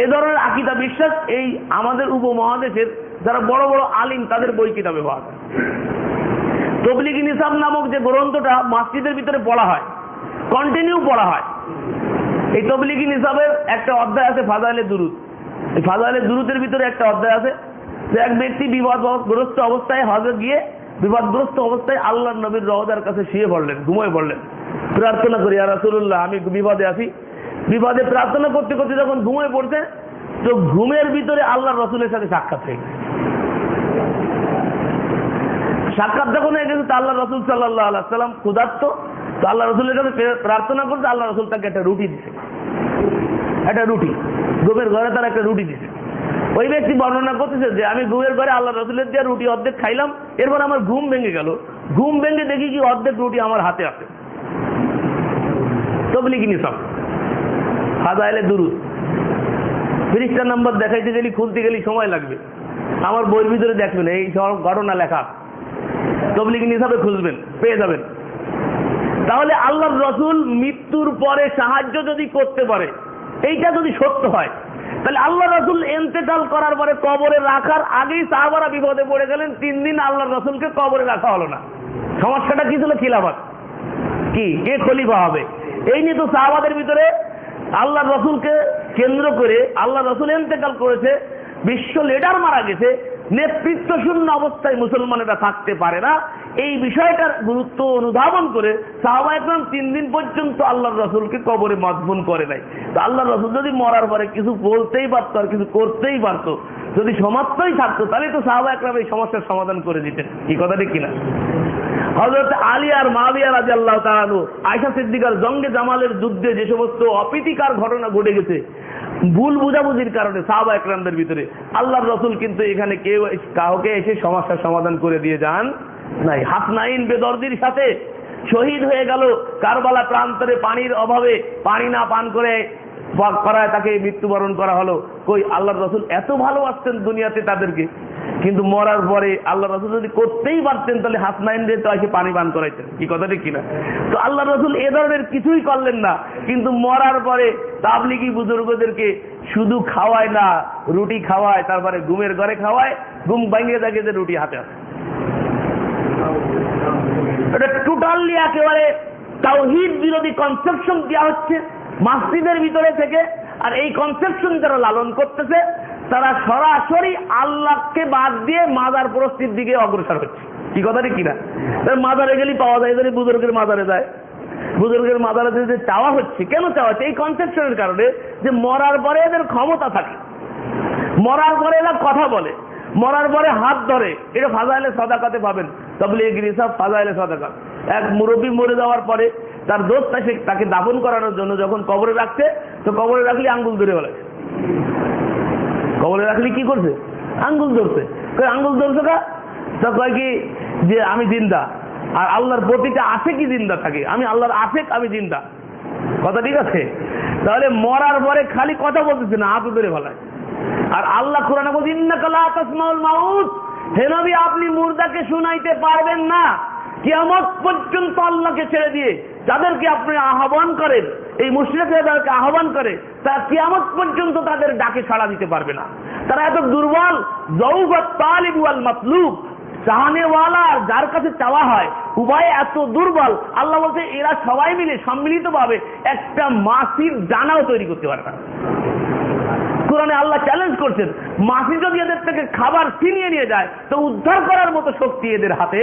এই ধরনের আকিদা বিশ্বাস এই আমাদের উপমহাদেশের যারা বড় বড় আলিম, তাদের বই কিতাবে পাওয়া যায়। তবলিগি নিসাব নামক যে গ্রন্থটা মসজিদের ভিতরে পড়া হয় কন্টিনিউ পড়া হয়, এই তবলিগি নিসাবের একটা অধ্যায় আছে ফাজাইলে দুরুদ। এই ফাজাইলে দুরুদের ভিতরে একটা অধ্যায় আছে যে এক ব্যক্তি বিপদগ্রস্ত অবস্থায় হজে গিয়ে বিপদগ্রস্ত অবস্থায় আল্লাহ নবীর রহদার কাছে শুয়ে পড়লেন, ঘুমিয়ে পড়লেন। প্রার্থনা করি আর রাসুল্লাহ আমি বিপদে আছি। বিপদে প্রার্থনা করতে করতে যখন ঘুমিয়ে পড়ছে, তো ঘুমের ভিতরে আল্লাহ রসুলের সাথে সাক্ষাৎ হয়ে গেছে। সাক্ষাৎ যখন হয়ে গেছে, তো আল্লাহ রসুল সাল্লাহ আল্লাহ সাল্লাম ক্ষুধার্ত, তো আল্লাহ রসুলের কাছে প্রার্থনা করতে আল্লাহ রসুল তাকে একটা রুটি দিছে একটা রুটি। ঘুমের ঘরে তার একটা রুটি দিছে ওই ব্যক্তি বর্ণনা করতেছে যে, আমি ঘুমের ঘরে আল্লাহ রসুলের দিয়ে রুটি অর্ধেক খাইলাম, এরপর আমার ঘুম ভেঙে গেল। ঘুম ভেঙে দেখি কি অর্ধেক রুটি আমার হাতে আছে। তবলিগি নিসব হাজাইলে দুরুদ। ফিরিস্টার নাম্বার দেখাইতে গেলি, খুলতে গেলি সময় লাগবে। আমার বইয়ের ভিতরে দেখবেন, এই সব ঘটনা লেখা। তবলিগি নিসাবে খুঁজবেন পেয়ে যাবেন। তাহলে আল্লাহর রসুল মৃত্যুর পরে সাহায্য যদি করতে পারে, এইটা যদি সত্য হয়, তাহলে আল্লাহ রসুল এন্তেকাল করার পরে কবরে রাখার আগেই সাহাবারা বিপদে পড়ে গেলেন, তিন দিন আল্লাহ রসুলকে কবরে রাখা হলো না। সমস্যাটা কি ছিল? খিলাফত। কি? কে খলিফা হবে? এই নিয়ে তো সাহাবাদের ভিতরে আল্লাহ রসুলকে কেন্দ্র করে আল্লাহ রসুল এন্তেকাল করেছে, বিশ্ব লিডার মারা গেছে, নেতৃত্ব শূন্য অবস্থায় মুসলমানেরা থাকতে পারে না। এই বিষয়টার গুরুত্ব অনুধাবন করে সাহাবা একরাম তিন দিন পর্যন্ত আল্লাহ রসুলকে কবরে মজবুন করে নাই। তো আল্লাহ রসুল যদি মরার পরে কিছু বলতেই পারতো আর কিছু করতেই পারতো, যদি সমাপ্তই থাকতো, তাহলে তো সাহাবা একরাম এই সমস্যার সমাধান করে দিতেন। এই কথাটি কিনা হজরত আলী আর মাবিয়া রাজি আল্লাহ তালানু আয়সা সিদ্দিকার জঙ্গে জামালের যুদ্ধে যে সমস্ত অপ্রীতিকার ঘটনা ঘটে গেছে, ভুল বুঝাবুঝির কারণে সাহাবা একরামদের ভিতরে, আল্লাহর রসুল কিন্তু এখানে কেউ কাউকে এসে সমস্যার সমাধান করে দিয়ে যান নাই। হাসনাইন বেদর্দির সাথে শহীদ হয়ে গেল। কারবালা প্রান্তরে পানির অভাবে পানি না পান করে করায় তাকে মৃত্যুবরণ করা হলো। কই, আল্লাহর রসুল এত ভালোবাসতেন দুনিয়াতে তাদেরকে। কিন্তু মরার পরে আল্লাহ রসুল যদি করতেই পারতেন, তাহলে হাসনাইন দিয়ে তো এসে পানি পান করাইতেন। কি কথাটি কিনা? তো আল্লাহ রসুল এ ধরনের কিছুই করলেন না। কিন্তু মরার পরে তাবলিগি বুজুর্গদেরকে শুধু খাওয়ায় না, রুটি খাওয়ায়, তারপরে ঘুমের ঘরে খাওয়ায়, ঘুম ভাঙিয়ে দেখে যে রুটি হাতে আছে এটা টোটালি একেবারে তাওহিদ বিরোধী কনসেপশন দেওয়া হচ্ছে, মাসজিদের ভিতরে থেকে, আর এই কনসেপশন যারা লালন করতেছে তারা সরাসরি আল্লাহকে বাদ দিয়ে মাজার প্রস্তির দিকে অগ্রসর হচ্ছে। কি কথাটি কিনা? মাজারে গেলেই পাওয়া যায় এদের বুজুর্গের মাজারে যায়। বুজুর্গের মাজারে যে চাওয়া হচ্ছে, কেন চাওয়া হচ্ছে? এই কনসেপশনের কারণে যে মরার পরে এদের ক্ষমতা থাকে। মরার পরে এরা কথা বলে। মরার পরে হাত ধরে। এটা ফাজাইলে সদাকাতে পাবেন। তবলে এগিরি সব ফাজাইলে সদাকা এক মুরব্বী মরে যাওয়ার পরে তার দোষ তাকে তাকে দাফন করানোর জন্য যখন কবরে রাখছে, তো কবরে রাখলে আঙ্গুল ধরে বলেছে কবরে রাখলে কি করছে? আঙ্গুল ধরছে। আঙ্গুল ধরছে কা? তা কয় কি, যে আমি জিন্দা। আর আল্লাহর প্রতিটা আশেকই জিন্দা থাকে। আমি আল্লাহর আশেক, আমি জিন্দা। কথা ঠিক আছে? তাহলে মরার পরে খালি কথা বলতেছে না, হাত ধরে ফেলায়। আর আল্লাহ কোরআনে বলছে, ইন্নাকা লা তাসমাউল মাউত। হে নবী, আপনি মুর্দাকে শুনাইতে পারবেন না। কিয়ামত পর্যন্ত আল্লাহকে ছেড়ে দিয়ে যাদেরকে আপনি আহ্বান করেন, এই মুশরিক যাদেরকে আহ্বান করে, তারা কিয়ামত পর্যন্ত তাদের ডাকে সাড়া দিতে পারবে না। তারা এত দুর্বল ওয়াল মাতলুব চাহানেওয়ালা যার কাছে চাওয়া হয়, উভয় এত দুর্বল। আল্লাহ বলছে, এরা সবাই মিলে সম্মিলিত ভাবে একটা মাসির ডানাও তৈরি করতে পারে না। কোরআনে আল্লাহ চ্যালেঞ্জ করছেন, মাসি যদি এদের থেকে খাবার ছিনিয়ে নিয়ে যায়, তো উদ্ধার করার মতো শক্তি এদের হাতে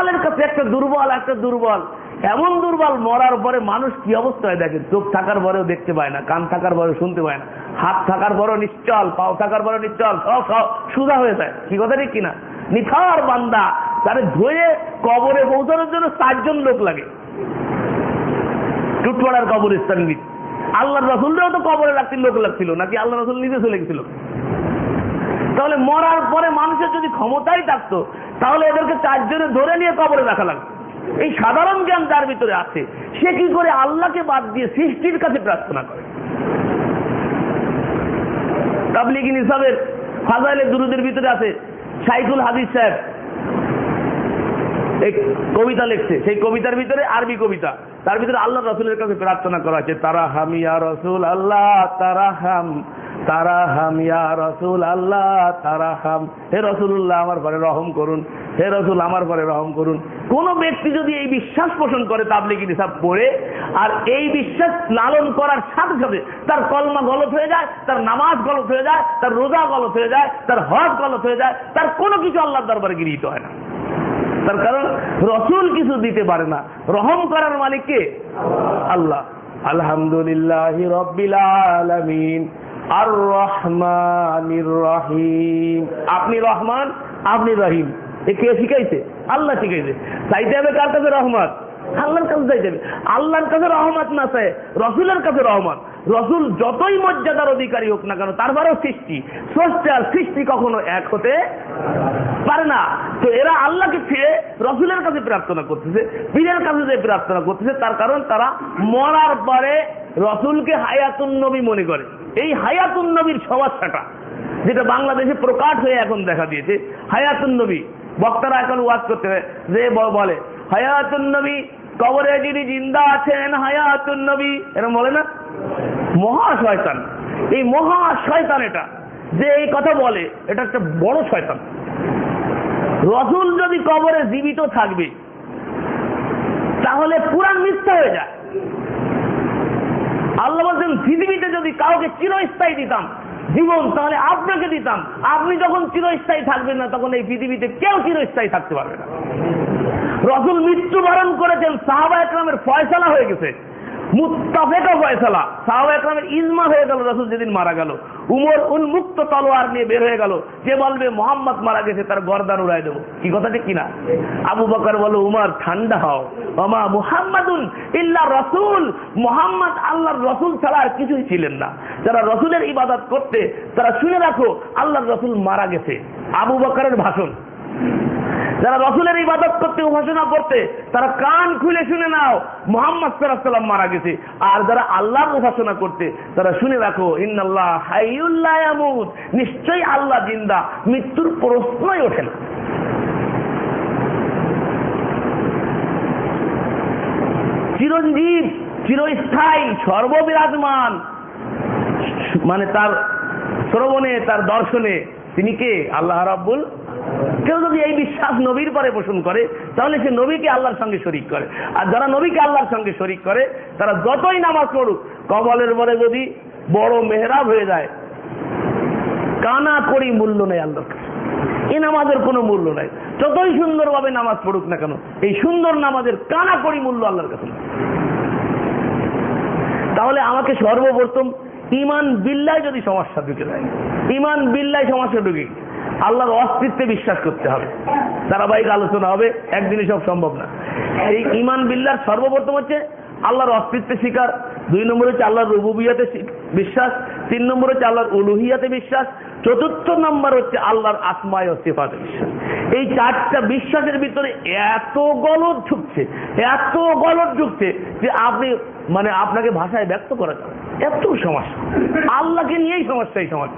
দুর্বলের কাছে একটা দুর্বল একটা দুর্বল। এমন দুর্বল মরার পরে মানুষ কি অবস্থায় দেখে চোখ থাকার পরেও দেখতে পায় না, কান থাকার পরেও শুনতে পায় না, হাত থাকার পরেও নিশ্চল, পাও থাকার পরেও নিশ্চল সব সব সুদা হয়ে যায়। কি কথা ঠিক কিনা? নিথার বান্দা, তারে ধুয়ে কবরে পৌঁছানোর জন্য চারজন লোক লাগে। টুটপাড়ার কবর স্থান আল্লাহ রসুলরাও তো কবরে রাখতে লোক লাগছিল, নাকি আল্লাহ রসুল নিজে চলে গেছিল? তাহলে মরার পরে মানুষের যদি ক্ষমতাই থাকতো, তাহলে এদেরকে চারজনে ধরে নিয়ে কবরে রাখা লাগতো। এই সাধারণ জ্ঞান যার ভিতরে আছে। সে কি করে আল্লাহকে বাদ দিয়ে সৃষ্টির কাছে প্রার্থনা করে? তাবলিগিন হিসাবের ফাজাইলের দুরুদের ভিতরে আছে হাদিস সাহেব। কবিতা লিখছে। সেই কবিতার ভিতরে আরবি কবিতা। তার ভিতরে আল্লাহ রসুলের কাছে প্রার্থনা করা আছে তারা হামিয়া রসুল আল্লাহ তারা হাম তারা হামিয়া রসুল আল্লাহ তারা হাম হে রসুল্লাহ আমার পরে রহম করুন। হে রসুল, আমার পরে রহম করুন। কোন ব্যক্তি যদি এই বিশ্বাস পোষণ করে তাবলিগি নিসাব পড়ে, আর এই বিশ্বাস লালন করার সাথে সাথে তার কলমা গলত হয়ে যায়, তার নামাজ গলত হয়ে যায়, তার রোজা গলত হয়ে যায়, তার হজ গলত হয়ে যায়, তার কোনো কিছু আল্লাহর দরবারে গৃহীত হয় না। তার কারণ রসুল কিছু দিতে পারে না। রহম করার মালিক কে? আল্লাহ। আলহামদুলিল্লাহ রব্বিল আলামিন। আর রহমান রহিম। আপনি রহমান, আপনি রহিম। এ কে শিখাইছে? আল্লাহ শিখাইছে। চাইতে হবে কার কাছে রহমত আল্লাহর কাছে চাইতে হবে আল্লাহর কাছে রহমত না চায় রসুলের কাছে রহমত। রসুল যতই মর্যাদার অধিকারী হোক না কেন, তারপরেও সৃষ্টি। স্রষ্টার সৃষ্টি কখনো এক হতে পারে না। তো এরা আল্লাহকে ছেড়ে রসুলের কাছে প্রার্থনা করতেছে, পীরের কাছে যে প্রার্থনা করতেছে, তার কারণ তারা মরার পরে রসুলকে হায়াতুন নবী মনে করে। এই হায়াতুন নবীর সমস্যাটা, যেটা বাংলাদেশে প্রকাশ হয়ে এখন দেখা দিয়েছে। হায়াতুন নবী, বক্তারা এখন ওয়াজ করতে হয়, যে বলে, হায়াতুন নবী কবরে যিনি জিন্দা আছেন, হায়াতুন নবী। এরকম বলে না? মহা শয়তান। এই মহা শয়তান এটা। যে এই কথা বলে, এটা একটা বড় শয়তান। রসুল যদি কবরে জীবিত থাকবে, তাহলে পুরাণ মিথ্যা হয়ে যায়। আল্লাহ বলছেন, পৃথিবীতে যদি কাউকে চিরস্থায়ী দিতাম জীবন তাহলে আপনাকে দিতাম। আপনি যখন চিরস্থায়ী থাকবেন না, তখন এই পৃথিবীতে কেউ চিরস্থায়ী থাকতে পারবে না। রসুল মৃত্যুবরণ করেছেন সাহাবা একরামের ফয়সালা হয়ে গেছে। মুত্তাফেকা ফয়সালা। সাহাবা একরামের ইজমা হয়ে গেল, রসুল যেদিন মারা গেল। উমর উন্মুক্ত তলোয়ার নিয়ে বের হয়ে গেল। যে বলবে মোহাম্মদ মারা গেছে, তার গর্দান উড়াই দেবো। কি কথা ঠিক কিনা? আবু বকর বলো উমার, ঠান্ডা হও। মামা মুহাম্মাদুন ইল্লা রসুল। মোহাম্মদ আল্লাহর রসুল ছাড়া আর কিছুই ছিলেন না। যারা রসুলের ইবাদত করতে, তারা শুনে রাখো, আল্লাহর রসুল মারা গেছে। আবু বকরের ভাষণ। যারা রসুলের ইবাদত করতে, উপাসনা করতে, তারা কান খুলে শুনে নাও, মোহাম্মদ সাল্লাম মারা গেছে। আর যারা আল্লাহর উপাসনা করতে, তারা শুনে রাখো, ইন্নাল্লাহ হাইউল্লাহ নিশ্চয়ই আল্লাহ জিন্দা, মৃত্যুর প্রশ্নই ওঠে না। চিরঞ্জীব, চিরস্থায়ী, সর্ববিরাজমান মানে তার শ্রবণে, তার দর্শনে তিনি কে? আল্লাহ রাব্বুল কেউ যদি এই বিশ্বাস নবীর পরে পোষণ করে, তাহলে সে নবীকে আল্লাহর সঙ্গে শরিক করে। আর যারা নবীকে আল্লাহর সঙ্গে শরিক করে, তারা যতই নামাজ পড়ুক, কবলের পরে যদি বড় মেহরাব হয়ে যায়, কানা করি মূল্য নেই আল্লাহর কাছে। এই নামাজের কোনো মূল্য নাই। যতই সুন্দরভাবে নামাজ পড়ুক না কেন, এই সুন্দর নামাজের কানা করি মূল্য আল্লাহর কাছে তাহলে আমাকে সর্বপ্রথম ইমান বিল্লায় যদি সমস্যা ঢুকে যায় ইমান বিল্লায় সমস্যা ঢুকে। আল্লাহর অস্তিত্বে বিশ্বাস করতে হবে। ধারাবাহিক আলোচনা হবে একদিনই সব সম্ভব না। এই ইমান বিল্লার সর্বপ্রথম হচ্ছে আল্লাহর অস্তিত্বে স্বীকার দুই নম্বর হচ্ছে আল্লাহর রুবুবিয়াতে বিশ্বাস। তিন নম্বর হচ্ছে আল্লাহর উলুহিয়াতে বিশ্বাস। চতুর্থ নম্বর হচ্ছে আল্লাহর আসমায় ও সিফাতে বিশ্বাস। এই চারটা বিশ্বাসের ভিতরে এত গলদ ঢুকছে, এত গলদ ঢুকছে যে আপনি মানে আপনাকে ভাষায় ব্যক্ত করা যাবে এত সমস্যা আল্লাহকে নিয়েই সমস্যা এই সমাজ।